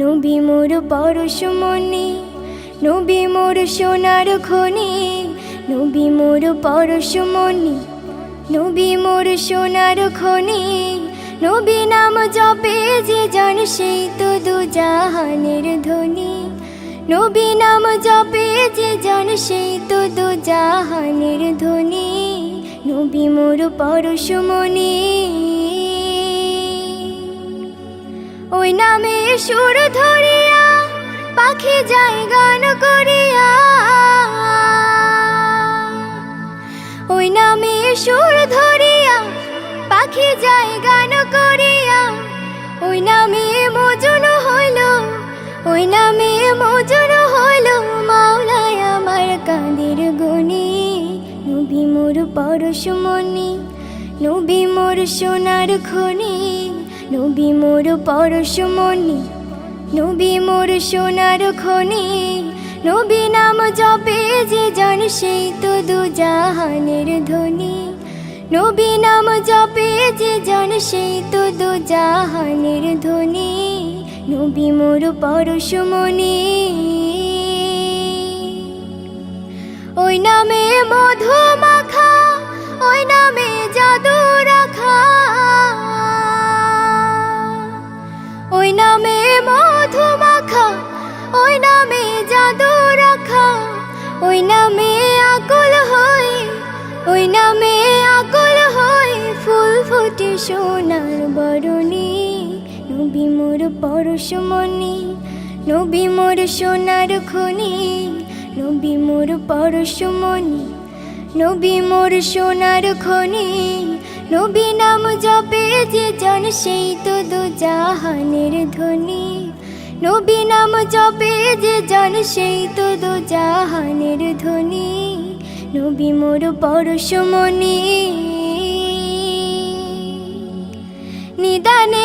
নবী মোর পরশমণি নবী মোর সোনার খনি, নবী মোর পরশমণি নবী মোর সোনার খনি, নবী নাম জপে যে জন সেই তো দু জাহানের ধ্বনি, নবী নাম জপে যে জন সেই তো দু জাহানের ধ্বনি, নবী মোর ওই সুর ধরিয়া, পাখি যায় গান করিয়া। ওই নামে সুর ধরিয়া, পাখি যায় গান করিয়া। ওই নামে মজন হইল, ওই নামে মজন হইল। মাওলায় আমার কাঁদের গনি, নবী মোর পরশমণি, নবী মোর সোনার খনি। নবী মোর পরশমণি নবী মোর সোনার খনি, নবী নাম জপে যে জন সেই তো দু জাহানের ধ্বনি। নবী নাম জপে যে জন সেই তো দু জাহানের ধ্বনি। নবী মোর পরশমণি মধু মাখা ওই নামে জাদু রাখা, ওই নামে আকুল হই, ওই নামে আকুল হই, ফুল ফুটে সোনার বরণী, নবী মোর পরশমণি নবী মোর সোনার খনি, নবী মোর পরশমণি নবী মোর সোনার খনি, নবী নাম জপে যে জন সেই তো দু জাহানের ধ্বনি। নবী নাম জপে যে জন সেই তো দু জাহানের ধ্বনি। নবী মোর পরশমণি নিদানে